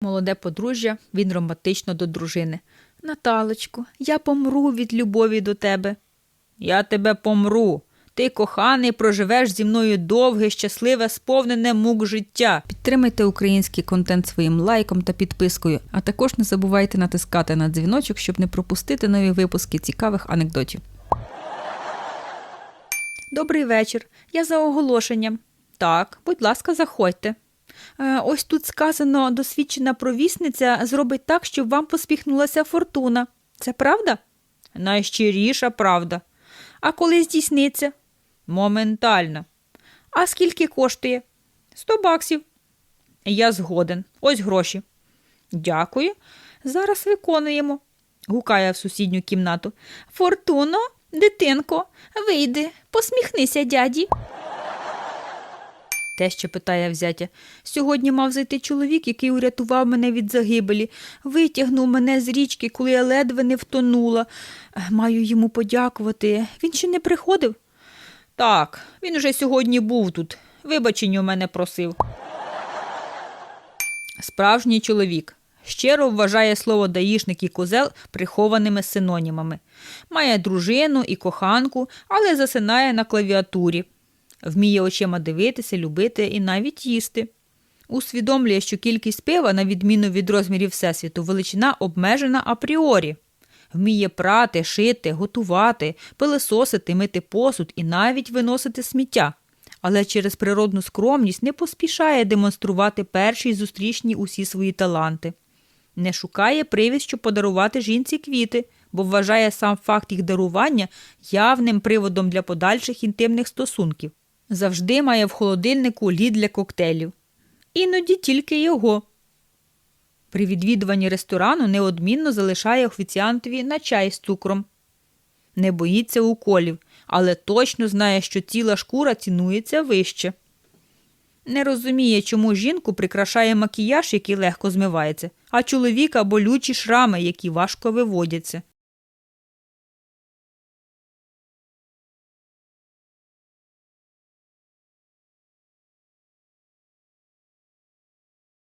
Молоде подружжя, він романтично до дружини. Наталочку, я помру від любові до тебе. Я тебе помру. Ти, коханий, проживеш зі мною довге, щасливе, сповнене мук життя. Підтримайте український контент своїм лайком та підпискою, а також не забувайте натискати на дзвіночок, щоб не пропустити нові випуски цікавих анекдотів. Добрий вечір. Я за оголошенням. Так, будь ласка, заходьте. Е, ось тут сказано, досвідчена провісниця зробить так, щоб вам посміхнулася фортуна. Це правда? Найщиріша правда. А коли здійсниться? Моментально. А скільки коштує? Сто баксів. Я згоден. Ось гроші. Дякую. Зараз виконуємо. гукає в сусідню кімнату. Фортуно, дитинко, вийди, посміхнися, дяді. Те, що питає взятя. Сьогодні мав зайти чоловік, який урятував мене від загибелі, витягнув мене з річки, коли я ледве не втонула. Е, Маю йому подякувати. Він ще не приходив? Так, він уже сьогодні був тут. Вибачення у мене просив. Справжній чоловік. Щиро вважає слово даїшник і козел прихованими синонімами. Має дружину і коханку, але засинає на клавіатурі. Вміє очима дивитися, любити і навіть їсти. Усвідомлює, що кількість пива, на відміну від розмірів Всесвіту, величина обмежена апріорі. Вміє прати, шити, готувати, пилисосити, мити посуд і навіть виносити сміття. Але через природну скромність не поспішає демонструвати першій зустрічній усі свої таланти. Не шукає привід, щоб подарувати жінці квіти, бо вважає сам факт їх дарування явним приводом для подальших інтимних стосунків. Завжди має в холодильнику лід для коктейлів. Іноді тільки його. При відвідуванні ресторану неодмінно залишає офіціантові на чай з цукром. Не боїться уколів, але точно знає, що ціла шкура цінується вище. Не розуміє, чому жінку прикрашає макіяж, який легко змивається, а чоловіка болючі шрами, які важко виводяться.